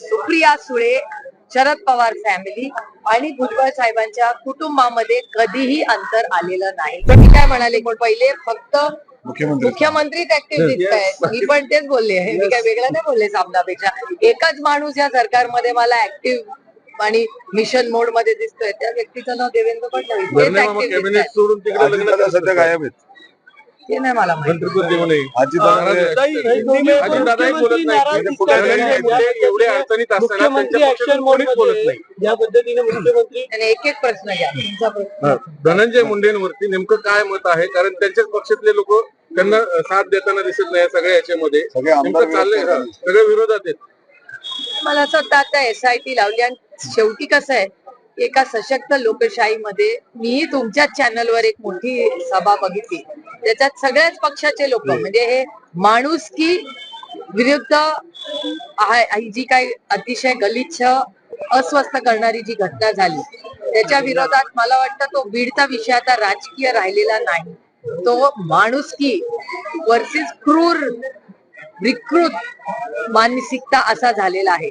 Supriya Sule Sharad Pawar family आणि भुजबळ साहेबांच्या कुटुंबामध्ये कधीही अंतर आलेलं नाही. तर मी काय म्हणाले पहिले? फक्त मुख्यमंत्री. मुख्यमंत्रीच ऍक्टिव्ह मी पण तेच बोलले मी काय वेगळं नाही बोलले सामनापेक्षा. एकच माणूस या सरकारमध्ये मला ऍक्टिव्ह आणि मिशन मोडमध्ये दिसतोय. त्या व्यक्तीचं नाव देवेंद्र फडणवीस. ते नाही मला माहिती. मंत्रिपद देऊ नये? अजितदादा अजितदादाही बोलत नाही. पुढे धनंजय मुंडे एवढे अडचणीत असताना मुख्यमंत्री त्यांच्या ऍक्शन कोणीच बोलत नाही. ज्या पद्धतीने मुख्यमंत्री आणि एक एक प्रश्न घ्या. तुमचा प्रश्न. हा. धनंजय मुंडेंवरती नेमकं काय मत आहे? कारण त्यांच्याच पक्षातले लोक त्यांना साथ देताना दिसत नाही या सगळ्या याच्यामध्ये. सगळे आमदार नेमकं चाललंय विरोध हा. करतात. सगळे विरोधात आहेत. मला असं वाटतं आता एसआयटी लावली आणि शेवटी कसं आहे एका सशक्त लोकशाहीमध्ये मीही तुमच्याच चॅनलवर एक मोठी सभा बघितली. त्याच्यात सगळ्याच पक्षाचे लोक म्हणजे हे माणूस की विरुद्ध आहे- जी काही अतिशय गलिच्छ अस्वस्थ करणारी जी घटना झाली त्याच्या विरोधात मला वाटतं तो बीडचा विषय आता राजकीय राहिलेला नाही. तो माणुसकी वर्सेस क्रूर विकृत मानसिकता असा झालेला आहे.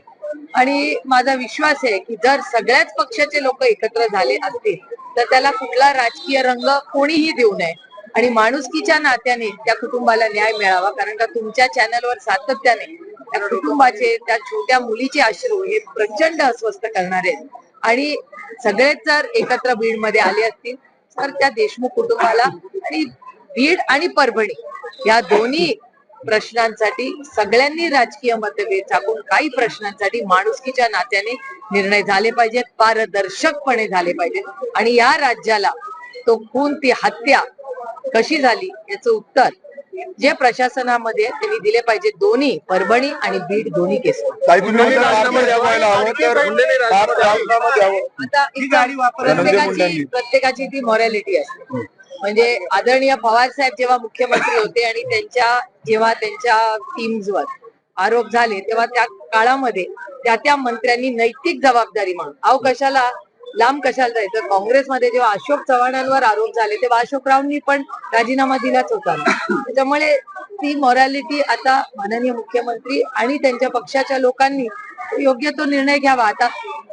आणि माझा विश्वास आहे की जर सगळ्याच पक्षाचे लोक एकत्र झाले असतील तर त्याला कुठला राजकीय रंग कोणीही देऊ नये. आणि माणुसकीच्या नात्याने त्या कुटुंबाला न्याय मिळावा कारण का तुमच्या चॅनलवर सातत्याने त्या कुटुंबाचे त्या छोट्या मुलीचे अश्रू हे प्रचंड अस्वस्थ करणारे आहेत. आणि सगळेच जर एकत्र बीडमध्ये आले असतील तर त्या देशमुख कुटुंबाला आणि बीड आणि परभणी या दोन्ही प्रश्नांसाठी सगळ्यांनी राजकीय मतभेद टाकून काही प्रश्नांसाठी माणुसकीच्या नात्याने निर्णय झाले पाहिजेत पारदर्शकपणे झाले पाहिजेत. आणि या राज्याला तो खून ती हत्या कशी झाली याचं उत्तर जे प्रशासनामध्ये त्यांनी दिले पाहिजे दोन्ही परभणी आणि बीड दोन्ही केस. गाडी प्रत्येकाची ती मॉरॅलिटी असते. म्हणजे आदरणीय पवार साहेब जेव्हा मुख्यमंत्री होते आणि त्यांच्या जेव्हा त्यांच्या टीम्सवर आरोप झाले तेव्हा त्या काळामध्ये त्या त्या मंत्र्यांनी नैतिक जबाबदारी म्हणून अहो कशाला? लांब कशाला जायचं? काँग्रेसमध्ये जेव्हा अशोक चव्हाणांवर आरोप झाले तेव्हा अशोकरावांनी पण राजीनामा दिलाच होता. त्याच्यामुळे ती मॉरॅलिटी आता माननीय मुख्यमंत्री आणि त्यांच्या पक्षाच्या लोकांनी योग्य तो निर्णय घ्यावा. आता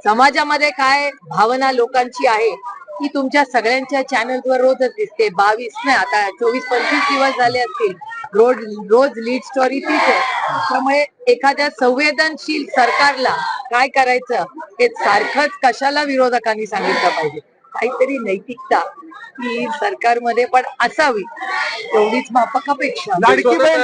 समाजामध्ये काय भावना लोकांची आहे ती तुमच्या सगळ्यांच्या चॅनलवर रोजच दिसते. बावीस नाही आता चोवीस पंचवीस दिवस झाले असतील. रोज रोज लीड स्टोरी तीच आहे. त्यामुळे एखाद्या संवेदनशील सरकारला काय करायचं? हे सारखंच कशाला विरोधकांनी सांगितलं पाहिजे काहीतरी नैतिकता ही सरकारमध्ये पण असावी एवढीच माफक अपेक्षा लाडकी बहीण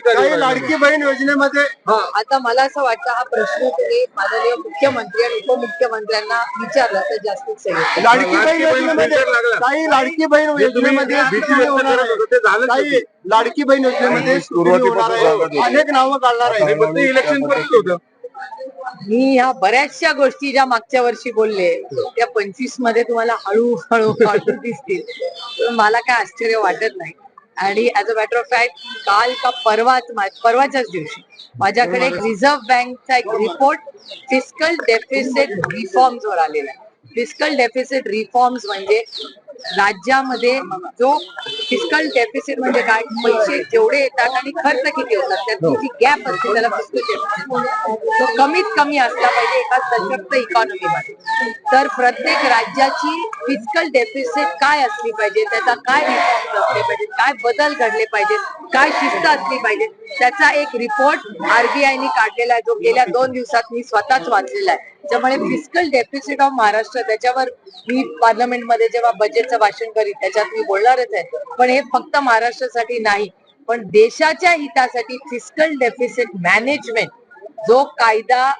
काही? लाडकी बहीण योजनेमध्ये हा. आता मला असं वाटतं हा प्रश्न तुम्ही माननीय मुख्यमंत्री आणि उपमुख्यमंत्र्यांना विचारला तर जास्तीत सही लाडकी लाडकी बहीण बहीण योजनेमध्ये लागला. काही लाडकी बहीण जे तुम्ही योजनेमध्ये भीती सुरू व्यक्त होणार करत आहे. होता ते झालंच काही नाही. लाडकी बहीण योजनेमध्ये होणार आहे. अनेक नावं काढणार आहे इलेक्शन पर्यंत होतं मी ह्या बऱ्याचशा गोष्टी ज्या मागच्या वर्षी बोलले त्या पंचवीसमध्ये तुम्हाला हळूहळू हळू दिसतील. मला काय आश्चर्य वाटत नाही. आणि as a matter of fact काल का परवाच परवाच्याच दिवशी माझ्याकडे एक रिझर्व्ह बँकचा एक रिपोर्ट फिस्कल डेफिसिट रिफॉर्म्स वर आलेला आहे. फिस्कल डेफिसिट रिफॉर्म्स म्हणजे राज्यामध्ये जो फिस्कल डेफिसिट म्हणजे काय पैसे जेवढे येतात आणि खर्च किती होतात त्याची जी गॅप असते त्याला फिस्कल डेफिसिट तो कमीत कमी असला पाहिजे एका सशक्त इकॉनॉमीमध्ये तर प्रत्येक राज्याची फिजिकल डेफिसिट काय असली पाहिजे त्याचा काय रिफॉर्म असले पाहिजे काय बदल घडले पाहिजेत काय शिस्त असली पाहिजे त्याचा एक रिपोर्ट आरबीआयने काढलेला आहे. जो गेल्या दोन दिवसात मी स्वतःच वाचलेला आहे. त्यामुळे फिजिकल डेफिसिट ऑफ महाराष्ट्र त्याच्यावर मी पार्लमेंटमध्ये जेव्हा बजेटचं भाषण करीत त्याच्यात मी बोलणारच आहे. पण हे फक्त महाराष्ट्रासाठी नाही. पण देशाच्या हितासाठी फिजिकल डेफिसिट मॅनेजमेंट जो कायदा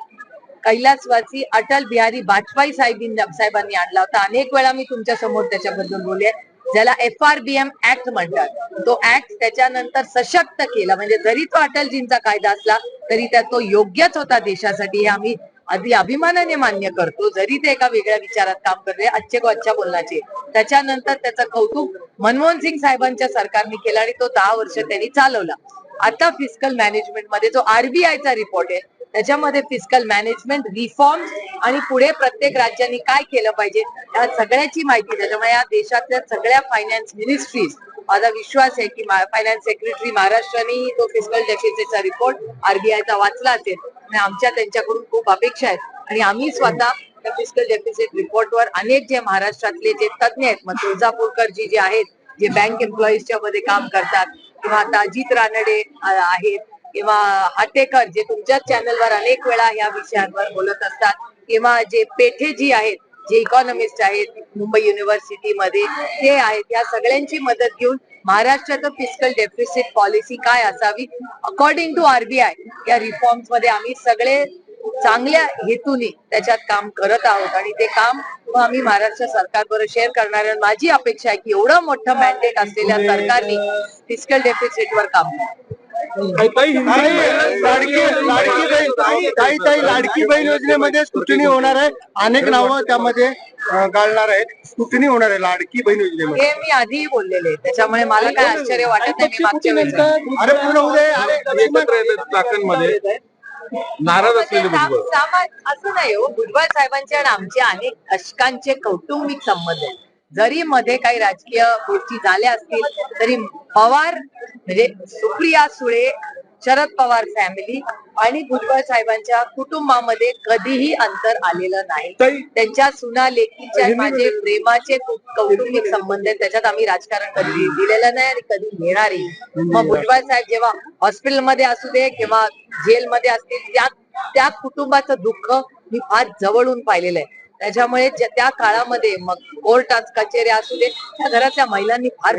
कैलासवासी अटल बिहारी वाजपेयी साहेबांनी साहेबांनी आणला होता. अनेक वेळा मी तुमच्यासमोर त्याच्याबद्दल बोलले ज्याला F R B M act म्हणतात. तो ऍक्ट त्याच्यानंतर सशक्त केला. म्हणजे जरी तो अटलजींचा कायदा असला तरी त्या तो योग्यच होता देशासाठी हे आम्ही अगदी अभिमानाने मान्य करतो. जरी ते एका वेगळ्या विचारात काम करते अच्छे को अच्छा बोलण्याचे. त्याच्यानंतर त्याचं कौतुक मनमोहन सिंग साहेबांच्या सरकारने केलं आणि तो दहा वर्ष त्यांनी चालवला. आता फिजिकल मॅनेजमेंटमध्ये जो आरबीआयचा रिपोर्ट आहे त्याच्यामध्ये फिजिकल मॅनेजमेंट रिफॉर्म आणि पुढे प्रत्येक राज्यांनी काय केलं पाहिजे या सगळ्याची माहिती त्याच्यामुळे या देशातल्या सगळ्या फायनान्स मिनिस्ट्रीज माझा विश्वास आहे की फायनान्स सेक्रेटरी महाराष्ट्राने तो फिजिकल डेफिसिटचा रिपोर्ट आरबीआयचा वाचला असेल. आणि आमच्या त्यांच्याकडून खूप अपेक्षा आहेत. आणि आम्ही स्वतः त्या फिजिकल डेफिसिट रिपोर्टवर अनेक जे महाराष्ट्रातले जे तज्ज्ञ आहेत मग तुळजापूरकरजी जे आहेत जे बँक एम्प्लॉईजच्या मध्ये काम करतात किंवा आता अजित रानडे आहेत किंवा हाटेकर जे तुमच्याच चॅनलवर अनेक वेळा या विषयांवर बोलत असतात किंवा जे पेठे जी आहेत जे इकॉनॉमिस्ट आहेत मुंबई युनिव्हर्सिटीमध्ये ते आहेत या सगळ्यांची मदत घेऊन महाराष्ट्राचं फिस्कल डेफिसिट पॉलिसी काय असावी? अकॉर्डिंग टू आरबीआय या रिफॉर्म्समध्ये आम्ही सगळे चांगल्या हेतूने त्याच्यात काम करत आहोत आणि ते काम आम्ही महाराष्ट्र सरकारबरोबर शेअर करणार माझी अपेक्षा आहे की एवढं मोठं मॅन्डेट असलेल्या सरकारने फिस्कल डेफिसिटवर काम ताई, ताई, लाडकी लाडकी बहीण ताई ताई ताई लाडकी बहीण योजनेमध्ये स्क्रुटिनी होणार आहे. अनेक नावं त्यामध्ये गाळणार आहेत. स्क्रुटिनी होणार आहे लाडकी बहीण योजनेमध्ये. हे मी आधीही बोललेले आहे. त्याच्यामुळे मला काय आश्चर्य वाटत नाही मी मागच्या वेळेस अरे पूर्ण होऊ दे अरे एकत्र येतात चाकणमध्ये नाराज असलेले असं नाही हो भुजबळ साहेबांचे आणि आमचे अनेक दशकांचे कौटुंबिक संबंध आहेत. जरी मध्ये काही राजकीय गोष्टी झाल्या असतील तरी पवार म्हणजे सुप्रिया सुळे शरद पवार फॅमिली आणि भुजबळ साहेबांच्या कुटुंबामध्ये कधीही अंतर आलेलं नाही. त्यांच्या सुना लेकीच्या माझे प्रेमाचे कौटुंबिक संबंध आहेत त्याच्यात आम्ही राजकारण कधी दिलेलं नाही आणि कधी घेणारही मग भुजबळ साहेब जेव्हा हॉस्पिटलमध्ये असू दे किंवा जेलमध्ये असतील त्या त्या कुटुंबाचं दुःख मी फार जवळून पाहिलेलं आहे. त्याच्यामुळे त्या काळामध्ये मग कोर्टात कचेऱ्या असू दे त्या घरातल्या महिलांनी फार